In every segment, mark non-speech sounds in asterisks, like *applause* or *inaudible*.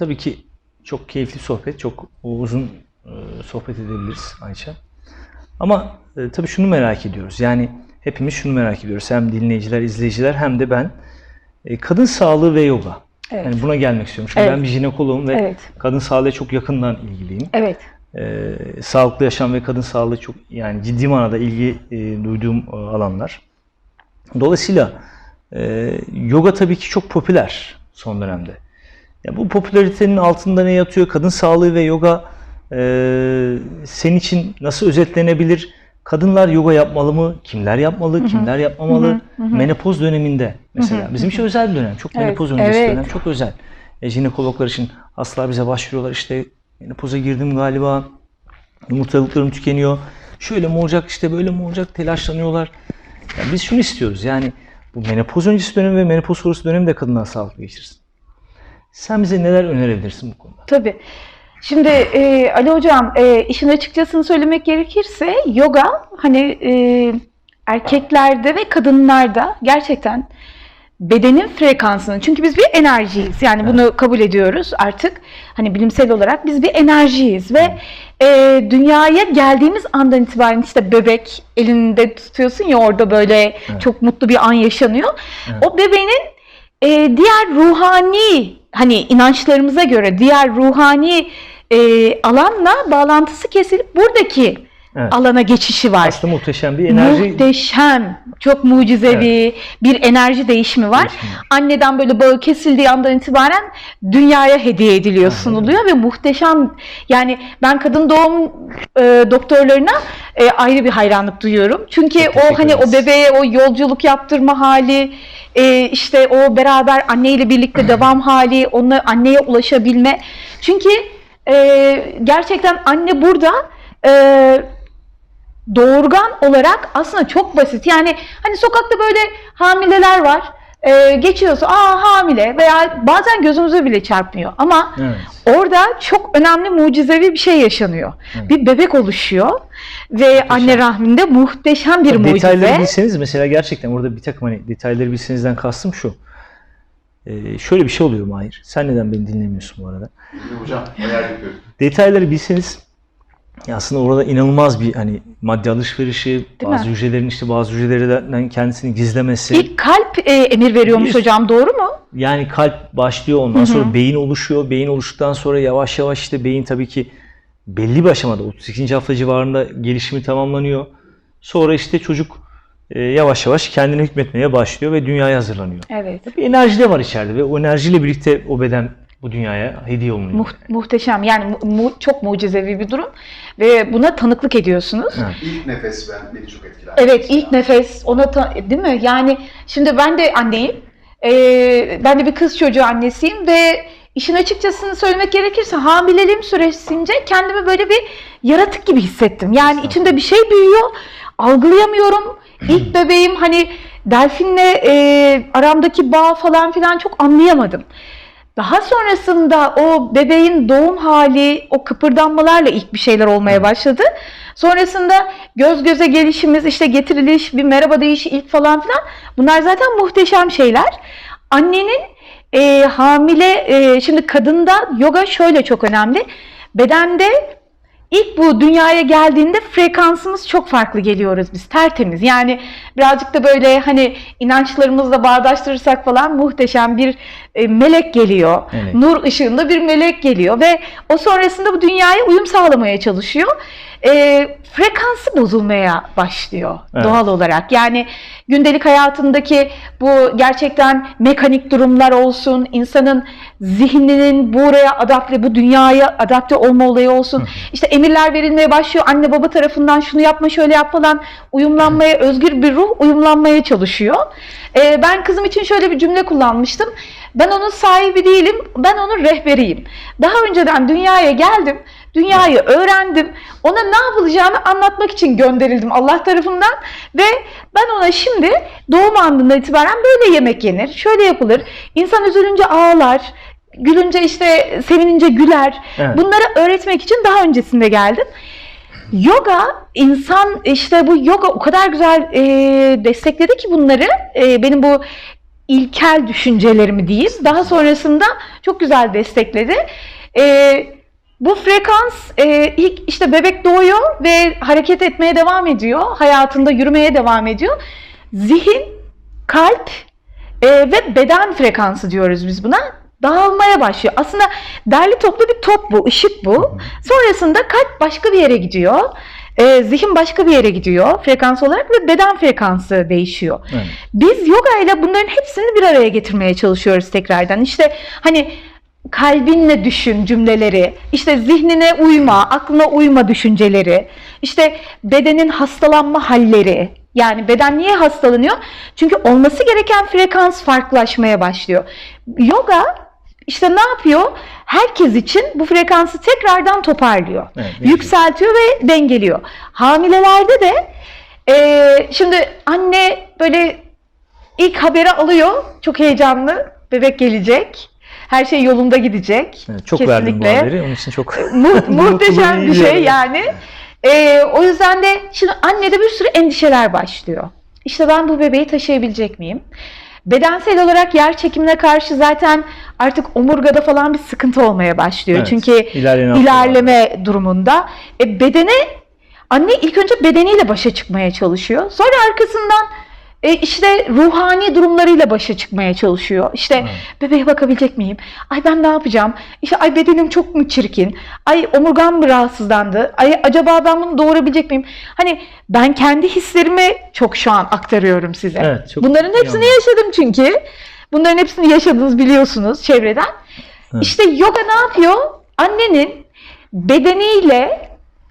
tabii ki çok keyifli sohbet, çok uzun e, sohbet edebiliriz Ayça. Ama e, tabii şunu merak ediyoruz. Yani hepimiz şunu merak ediyoruz. Hem dinleyiciler, izleyiciler hem de ben. E, kadın sağlığı ve yoga. Evet. Yani buna gelmek istiyorum. Çünkü Evet. ben bir jinekoloğum ve Evet. kadın sağlığıyla çok yakından ilgiliyim. Evet. Ee, sağlıklı yaşam ve kadın sağlığı çok yani ciddi manada ilgi e, duyduğum e, alanlar. Dolayısıyla e, yoga tabii ki çok popüler son dönemde. Ya bu popülaritenin altında ne yatıyor? Kadın sağlığı ve yoga e, senin için nasıl özetlenebilir? Kadınlar yoga yapmalı mı? Kimler yapmalı? Kimler yapmamalı? Menopoz döneminde mesela. Bizim için özel bir dönem. Çok Evet, menopoz öncesi evet. dönem. Çok özel. E, jinekologlar için hastalar bize başvuruyorlar. İşte menopoza girdim galiba. Yumurtalıklarım tükeniyor. Şöyle mi olacak işte böyle mi olacak telaşlanıyorlar. Ya biz şunu istiyoruz yani bu menopoz öncesi dönem ve menopoz sonrası dönemi de kadınlar sağlıklı geçirsin. Sen bize neler önerebilirsin bu konuda? Tabii. Şimdi e, Ali Hocam e, işin açıkçasını söylemek gerekirse yoga hani e, erkeklerde ve kadınlarda gerçekten bedenin frekansını çünkü biz bir enerjiyiz yani bunu kabul ediyoruz artık. Hani bilimsel olarak biz bir enerjiyiz ve e, dünyaya geldiğimiz andan itibaren işte bebek elinde tutuyorsun ya orada böyle çok mutlu bir an yaşanıyor. O bebeğin e, diğer ruhani hani inançlarımıza göre diğer ruhani e, alanla bağlantısı kesilip buradaki Evet. alana geçişi var. Aslında muhteşem bir enerji Muhteşem, çok mucizevi bir enerji değişimi var. Değişimi. Anneden böyle bağı kesildiği andan itibaren dünyaya hediye ediliyor, sunuluyor ve muhteşem. Yani ben kadın doğum e, doktorlarına e, ayrı bir hayranlık duyuyorum. Çünkü o hani o bebeğe o yolculuk yaptırma hali, e, işte o beraber anneyle birlikte *clears throat* devam hali, onunla anneye ulaşabilme. Çünkü e, gerçekten anne burada e, doğurgan olarak aslında çok basit. Yani hani sokakta böyle hamileler var. E, geçiyorsa aa hamile veya bazen gözümüze bile çarpmıyor. Ama Evet. orada çok önemli mucizevi bir şey yaşanıyor. Evet. Bir bebek oluşuyor ve anne rahminde muhteşem bir Detayları mucize. bilseniz mesela gerçekten orada bir takım hani detayları bilsenizden kastım şu. Ee, şöyle bir şey oluyor Mahir. Sen neden beni dinlemiyorsun bu arada? Hocam yapıyorum. Detayları bilseniz ya aslında orada inanılmaz bir hani madde alışverişi, bazı mi? hücrelerin işte bazı hücrelerden kendisini gizlemesi. İlk kalp e, emir veriyormuş Bir- hocam doğru mu? Yani kalp başlıyor ondan sonra beyin oluşuyor. Beyin oluştuktan sonra yavaş yavaş işte beyin tabii ki belli bir aşamada 32. hafta civarında gelişimi tamamlanıyor. Sonra işte çocuk e, yavaş yavaş kendine hükmetmeye başlıyor ve dünyaya hazırlanıyor. Evet. Bir enerji de var içeride ve o enerjiyle birlikte o beden bu dünyaya hediye olunuyor. Muht- muhteşem yani mu- mu- çok mucizevi bir durum ve buna tanıklık ediyorsunuz. Evet. İlk nefes ben beni çok etkiler. Evet ilk nefes ona ta- değil mi? Yani şimdi ben de anneyim. Ee, ben de bir kız çocuğu annesiyim ve işin açıkçasını söylemek gerekirse hamileliğim süresince kendimi böyle bir yaratık gibi hissettim. Yani içimde bir şey büyüyor. Algılayamıyorum. İlk bebeğim hani Delfin'le e, aramdaki bağ falan filan çok anlayamadım. Daha sonrasında o bebeğin doğum hali, o kıpırdanmalarla ilk bir şeyler olmaya başladı. Sonrasında göz göze gelişimiz, işte getiriliş, bir merhaba deyişi ilk falan filan bunlar zaten muhteşem şeyler. Annenin e, hamile, e, şimdi kadında yoga şöyle çok önemli. Bedende İlk bu dünyaya geldiğinde frekansımız çok farklı geliyoruz biz tertemiz. Yani birazcık da böyle hani inançlarımızla bağdaştırırsak falan muhteşem bir e, melek geliyor. Evet. Nur ışığında bir melek geliyor ve o sonrasında bu dünyaya uyum sağlamaya çalışıyor. E, frekansı bozulmaya başlıyor Evet. doğal olarak. Yani gündelik hayatındaki bu gerçekten mekanik durumlar olsun, insanın zihninin buraya adapte, bu dünyaya adapte olma olayı olsun. İşte emirler verilmeye başlıyor. Anne baba tarafından şunu yapma, şöyle yap falan. Uyumlanmaya, özgür bir ruh uyumlanmaya çalışıyor. Ee, ben kızım için şöyle bir cümle kullanmıştım. Ben onun sahibi değilim, ben onun rehberiyim. Daha önceden dünyaya geldim, dünyayı öğrendim. Ona ne yapılacağını anlatmak için gönderildim Allah tarafından ve ben ona şimdi doğum anından itibaren böyle yemek yenir, şöyle yapılır. İnsan üzülünce ağlar, gülünce işte sevinince güler. Evet. Bunları öğretmek için daha öncesinde geldim. Yoga insan işte bu yoga o kadar güzel e, destekledi ki bunları. E, benim bu ilkel düşüncelerimi diyeyim. Daha sonrasında çok güzel destekledi. Ee, bu frekans e, ilk işte bebek doğuyor ve hareket etmeye devam ediyor. Hayatında yürümeye devam ediyor. Zihin, kalp e, ve beden frekansı diyoruz biz buna. Dağılmaya başlıyor. Aslında derli toplu bir top bu, ışık bu. Sonrasında kalp başka bir yere gidiyor. E, zihin başka bir yere gidiyor frekans olarak ve beden frekansı değişiyor. Evet. Biz yoga ile bunların hepsini bir araya getirmeye çalışıyoruz tekrardan. İşte hani kalbinle düşün cümleleri, işte zihnine uyma, aklına uyma düşünceleri, işte bedenin hastalanma halleri. Yani beden niye hastalanıyor? Çünkü olması gereken frekans farklılaşmaya başlıyor. Yoga işte ne yapıyor? Herkes için bu frekansı tekrardan toparlıyor. Evet, yükseltiyor ve dengeliyor. Hamilelerde de eee, şimdi anne böyle ilk haberi alıyor. Çok heyecanlı. Bebek gelecek. Her şey yolunda gidecek. Evet, çok verdim bu Kesinlikle. haberi. Onun için çok *laughs* Mu- *laughs* muhteşem bir şey yani. yani. Ee, o yüzden de şimdi annede bir sürü endişeler başlıyor. İşte ben bu bebeği taşıyabilecek miyim? Bedensel olarak yer çekimine karşı zaten artık omurgada falan bir sıkıntı olmaya başlıyor. Evet, Çünkü ilerleyen haftalarda. ilerleme durumunda e, bedene anne ilk önce bedeniyle başa çıkmaya çalışıyor. Sonra arkasından e, işte ruhani durumlarıyla başa çıkmaya çalışıyor. İşte Evet. bebeğe bakabilecek miyim? Ay ben ne yapacağım? İşte ay bedenim çok mu çirkin? Ay omurgam mı rahatsızlandı? Ay acaba ben bunu doğurabilecek miyim? Hani ben kendi hislerimi çok şu an aktarıyorum size. Evet, çok Bunların hepsini anladım. yaşadım çünkü. Bunların hepsini yaşadınız biliyorsunuz çevreden. Evet. İşte yoga ne yapıyor? Annenin bedeniyle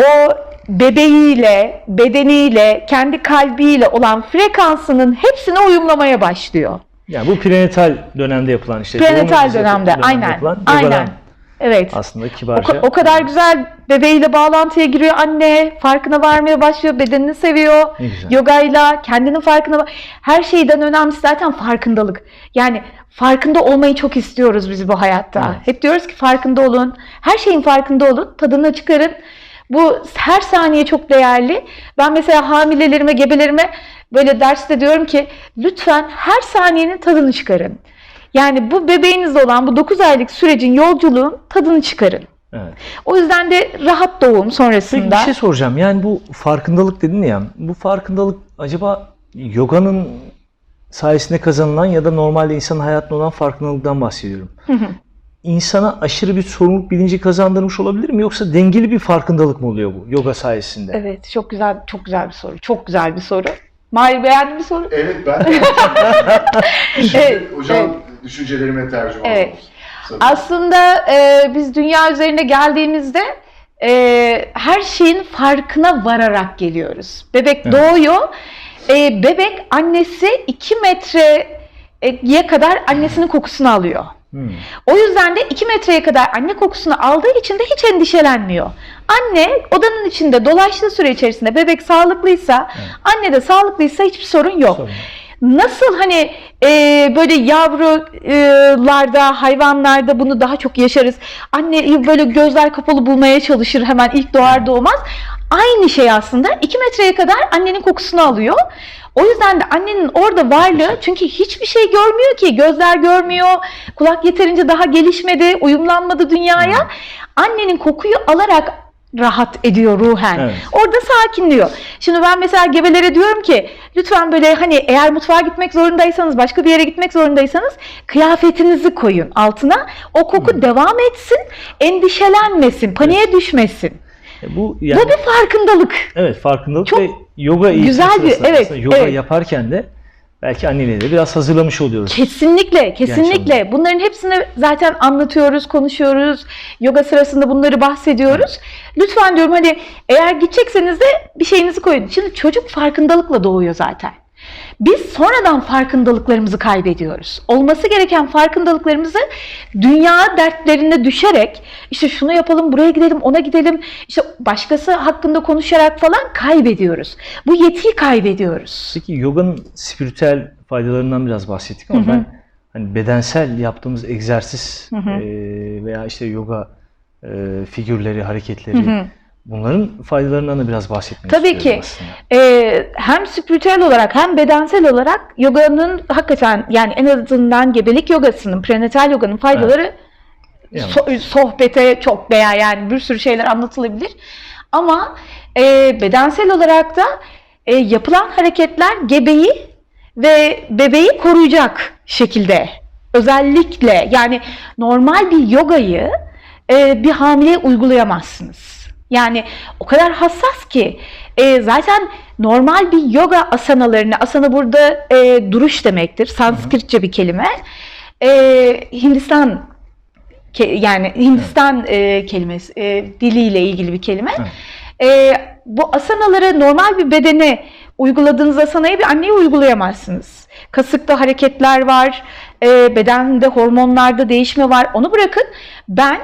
o bebeğiyle, bedeniyle, kendi kalbiyle olan frekansının hepsini uyumlamaya başlıyor. Yani bu prenatal dönemde yapılan işte Prenatal dönemde, aynen. yapılan Aynen. Evet. aslında O, kibarca. ka- o kadar güzel bebeğiyle bağlantıya giriyor anne, farkına varmaya başlıyor, bedenini seviyor. Yogayla kendinin farkına. Her şeyden önemlisi zaten farkındalık. Yani farkında olmayı çok istiyoruz biz bu hayatta. Evet. Hep diyoruz ki farkında olun. Her şeyin farkında olun. Tadını çıkarın. Bu her saniye çok değerli. Ben mesela hamilelerime, gebelerime böyle derste diyorum ki lütfen her saniyenin tadını çıkarın. Yani bu bebeğinizde olan bu 9 aylık sürecin yolculuğun tadını çıkarın. Evet. O yüzden de rahat doğum Peki sonrasında. bir şey soracağım. Yani bu farkındalık dedin ya. Bu farkındalık acaba yoganın sayesinde kazanılan ya da normalde insanın hayatında olan farkındalıktan bahsediyorum. İnsana aşırı bir sorumluluk bilinci kazandırmış olabilir mi yoksa dengeli bir farkındalık mı oluyor bu yoga sayesinde? Evet, çok güzel, çok güzel bir soru. Çok güzel bir soru. Mahir beğendin bir soru. Evet ben. *laughs* Şimdi Evet, hocam evet. düşüncelerime tercüman Evet. olmuş. Aslında e, biz dünya üzerine geldiğimizde e, her şeyin farkına vararak geliyoruz. Bebek Evet. doğuyor. E, bebek annesi 2 metreye kadar annesinin kokusunu alıyor. Hmm. O yüzden de 2 metreye kadar anne kokusunu aldığı için de hiç endişelenmiyor. Anne odanın içinde dolaştığı süre içerisinde bebek sağlıklıysa, anne de sağlıklıysa hiçbir sorun yok. Sorun. Nasıl hani e, böyle yavrularda, hayvanlarda bunu daha çok yaşarız. Anne böyle gözler kapalı bulmaya çalışır hemen ilk doğar doğmaz. Aynı şey aslında 2 metreye kadar annenin kokusunu alıyor. O yüzden de annenin orada varlığı çünkü hiçbir şey görmüyor ki. Gözler görmüyor, kulak yeterince daha gelişmedi, uyumlanmadı dünyaya. Annenin kokuyu alarak rahat ediyor ruhen. Evet. Orada sakinliyor. Şimdi ben mesela gebelere diyorum ki lütfen böyle hani eğer mutfağa gitmek zorundaysanız, başka bir yere gitmek zorundaysanız kıyafetinizi koyun altına. O koku devam etsin, endişelenmesin, paniğe düşmesin. E Bu yani Bu bir farkındalık. evet farkındalık Çok ve yoga eğitimi güzel bir- evet, yoga evet. yaparken de belki anneleri biraz hazırlamış oluyoruz. Kesinlikle, kesinlikle. Bunların hepsini zaten anlatıyoruz, konuşuyoruz. Yoga sırasında bunları bahsediyoruz. Lütfen diyorum hani eğer gidecekseniz de bir şeyinizi koyun. Şimdi çocuk farkındalıkla doğuyor zaten. Biz sonradan farkındalıklarımızı kaybediyoruz. Olması gereken farkındalıklarımızı dünya dertlerine düşerek işte şunu yapalım, buraya gidelim, ona gidelim, işte başkası hakkında konuşarak falan kaybediyoruz. Bu yetiyi kaybediyoruz. Peki yoganın spiritüel faydalarından biraz bahsettik ama Hı hı. ben hani bedensel yaptığımız egzersiz Hı hı. e, veya işte yoga e, figürleri, hareketleri Hı hı. Bunların faydalarından da biraz bahsetmek Tabii ki. aslında. Ee, hem spiritüel olarak hem bedensel olarak yoganın hakikaten yani en azından gebelik yogasının, prenatal yoganın faydaları Yani. so- sohbete çok veya yani bir sürü şeyler anlatılabilir. Ama e, bedensel olarak da e, yapılan hareketler gebeyi ve bebeği koruyacak şekilde. Özellikle yani normal bir yogayı e, bir hamileye uygulayamazsınız. Yani o kadar hassas ki e, zaten normal bir yoga asanalarını, asana burada e, duruş demektir. Sanskritçe bir kelime. E, Hindistan ke- yani Hindistan e, kelimesi, e, diliyle ilgili bir kelime. E, bu asanaları normal bir bedene uyguladığınız asanayı bir anneye uygulayamazsınız. Kasıkta hareketler var, e, bedende hormonlarda değişme var. Onu bırakın. Ben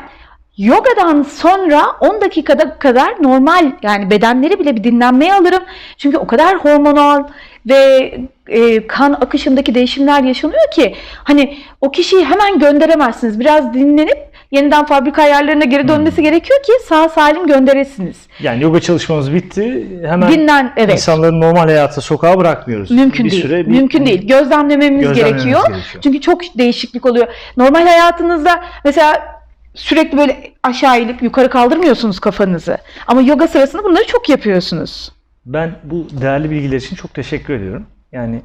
yogadan sonra 10 dakikada kadar normal yani bedenleri bile bir dinlenmeye alırım. Çünkü o kadar hormonal ve e, kan akışındaki değişimler yaşanıyor ki hani o kişiyi hemen gönderemezsiniz. Biraz dinlenip yeniden fabrika ayarlarına geri dönmesi gerekiyor ki sağ salim gönderesiniz. Yani yoga çalışmamız bitti. Hemen Dinlen evet. insanların normal hayata sokağa bırakmıyoruz. Mümkün bir değil. Süre bir- Mümkün değil. Gözlemlememiz Gözlemlememiz gerekiyor. gerekiyor. Çünkü çok değişiklik oluyor. Normal hayatınızda mesela sürekli böyle aşağı eğilip yukarı kaldırmıyorsunuz kafanızı. Ama yoga sırasında bunları çok yapıyorsunuz. Ben bu değerli bilgiler için çok teşekkür ediyorum. Yani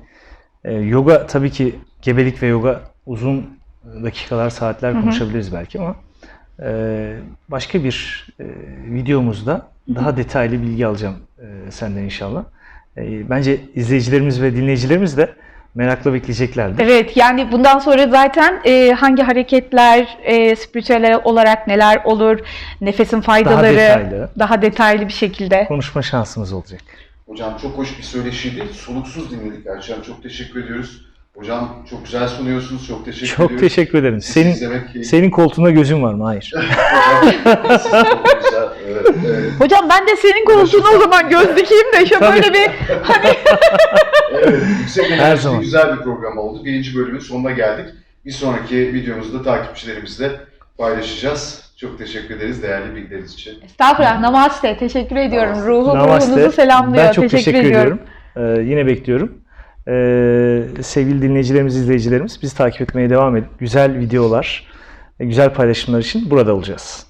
e, yoga tabii ki gebelik ve yoga uzun dakikalar, saatler konuşabiliriz belki ama e, başka bir e, videomuzda daha detaylı bilgi alacağım e, senden inşallah. E, bence izleyicilerimiz ve dinleyicilerimiz de merakla bekleyeceklerdir. Evet yani bundan sonra zaten e, hangi hareketler e, spiritüel olarak neler olur, nefesin faydaları detaylı. daha detaylı bir şekilde. Konuşma şansımız olacak. Hocam çok hoş bir söyleşiydi. Soluksuz dinledik Ayşen. Çok teşekkür ediyoruz. Hocam çok güzel sunuyorsunuz. Çok teşekkür Çok ediyoruz. teşekkür ederim. Senin senin koltuğunda gözüm var mı? Hayır. *laughs* Evet, evet. Hocam ben de senin koltuğuna o zaman göz dikeyim de şöyle böyle bir hani *laughs* Evet, yüksek Her zaman. güzel bir program oldu. Birinci bölümün sonuna geldik. Bir sonraki videomuzda takipçilerimizle paylaşacağız. Çok teşekkür ederiz değerli bilgileriniz için. Estağfurullah. Namaste. Teşekkür ediyorum. Namaste. Ruhu Namaste. ruhunuzu selamlıyor. Ben çok teşekkür, ediyorum. ediyorum. Ee, yine bekliyorum. Ee, sevgili dinleyicilerimiz, izleyicilerimiz bizi takip etmeye devam edin. Güzel videolar, güzel paylaşımlar için burada olacağız.